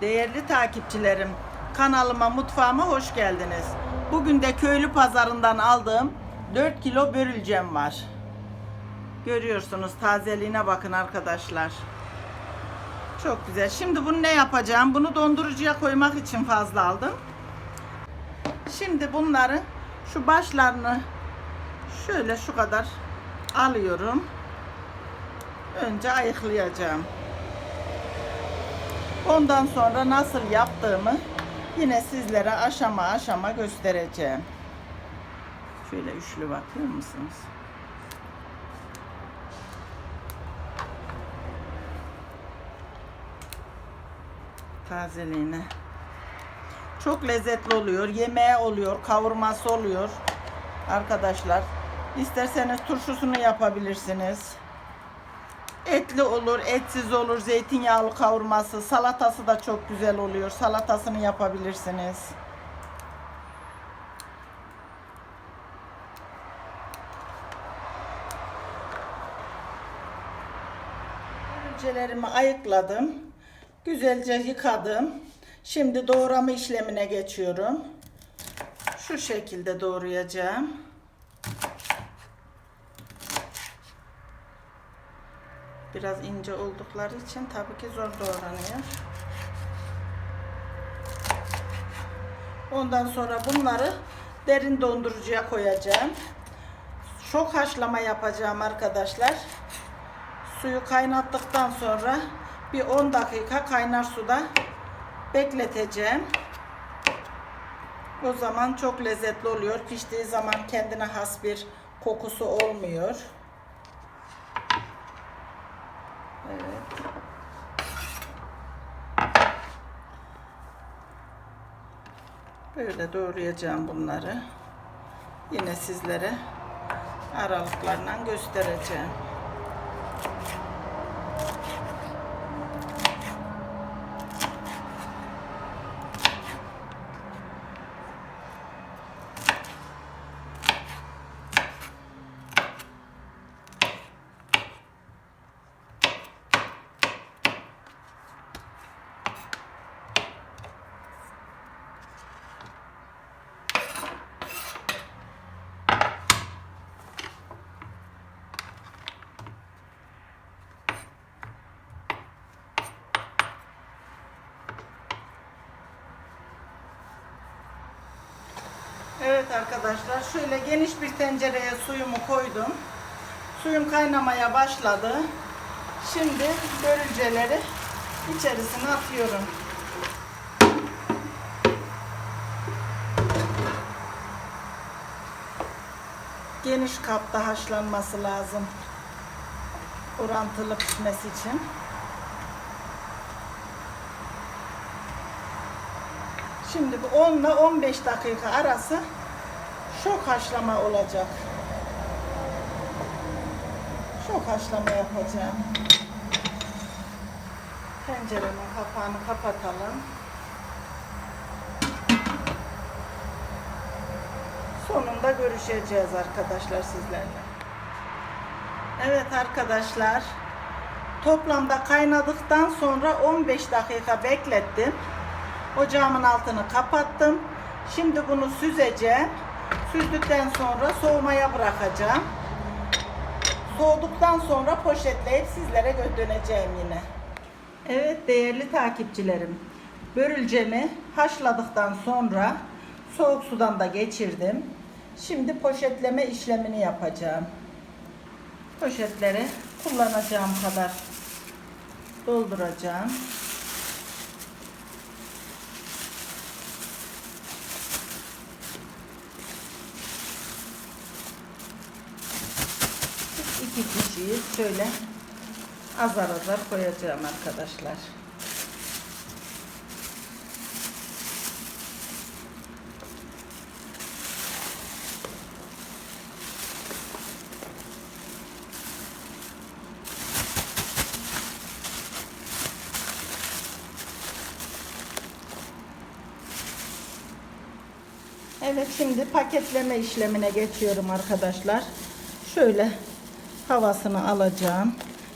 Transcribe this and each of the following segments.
Değerli takipçilerim, kanalıma, mutfağıma hoş geldiniz. Bugün de köylü pazarından aldığım 4 kilo börülcem var. Görüyorsunuz tazeliğine bakın arkadaşlar. Çok güzel. Şimdi bunu ne yapacağım? Bunu dondurucuya koymak için fazla aldım. Şimdi bunları şu başlarını şöyle şu kadar alıyorum. Önce ayıklayacağım. Ondan sonra nasıl yaptığımı yine sizlere aşama aşama göstereceğim. Şöyle üçlü bakıyor musunuz? Tazeliğine. Çok lezzetli oluyor. Yemeğe oluyor, kavurması oluyor. Arkadaşlar, isterseniz turşusunu yapabilirsiniz. Etli olur, etsiz olur, zeytinyağlı kavurması, salatası da çok güzel oluyor. Salatasını yapabilirsiniz. Börülcelerimi ayıkladım. Güzelce yıkadım. Şimdi doğrama işlemine geçiyorum. Şu şekilde doğrayacağım. Biraz ince oldukları için tabii ki zor doğranıyor. Ondan sonra bunları derin dondurucuya koyacağım. Çok haşlama yapacağım arkadaşlar. Suyu kaynattıktan sonra bir 10 dakika kaynar suda bekleteceğim. O zaman çok lezzetli oluyor. Piştiği zaman kendine has bir kokusu olmuyor. Böyle doğrayacağım bunları. Yine sizlere aralıklarla göstereceğim. Arkadaşlar şöyle geniş bir tencereye suyumu koydum. Suyum kaynamaya başladı. Şimdi börülceleri içerisine atıyorum. Geniş kapta haşlanması lazım. Orantılı pişmesi için. Şimdi bu 10 ile 15 dakika arası çok haşlama olacak. Çok haşlama yapacağım. Tencerenin kapağını kapatalım. Sonunda görüşeceğiz arkadaşlar sizlerle. Evet arkadaşlar. Toplamda kaynadıktan sonra 15 dakika beklettim. Ocağımın altını kapattım. Şimdi bunu süzeceğim. Süzdükten sonra soğumaya bırakacağım. Soğuduktan sonra poşetleyip sizlere döneceğim yine. Evet değerli takipçilerim. Börülcemi haşladıktan sonra soğuk sudan da geçirdim. Şimdi poşetleme işlemini yapacağım. Poşetleri kullanacağım kadar dolduracağım. İki kişiyi şöyle azar azar koyacağım arkadaşlar. Evet şimdi paketleme işlemine geçiyorum arkadaşlar. Şöyle havasını alacağım.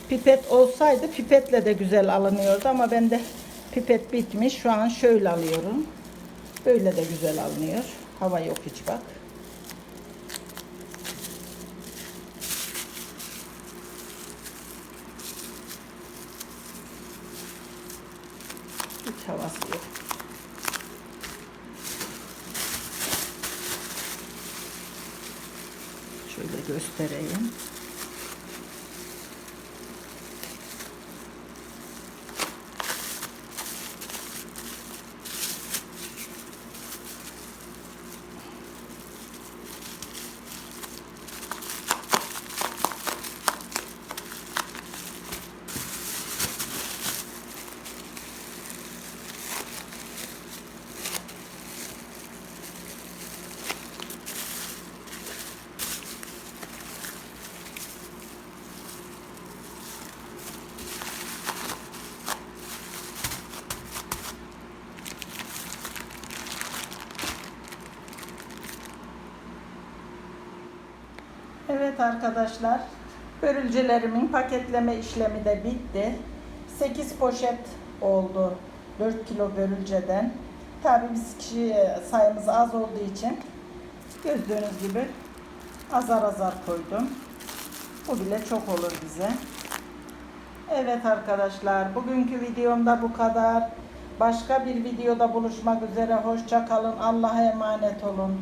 Pipet olsaydı pipetle de güzel alınıyordu ama bende Pipet bitmiş. Şu an şöyle alıyorum. Böyle de güzel alınıyor. Hava yok hiç bak. Hiç havası yok. Şöyle göstereyim. Evet arkadaşlar, börülcelerimin paketleme işlemi de bitti. 8 poşet oldu 4 kilo börülceden. Tabii biz kişi sayımız az olduğu için gördüğünüz gibi azar azar koydum. Bu bile çok olur bize. Evet arkadaşlar, bugünkü videomda bu kadar. Başka bir videoda buluşmak üzere. Hoşça kalın. Allah'a emanet olun.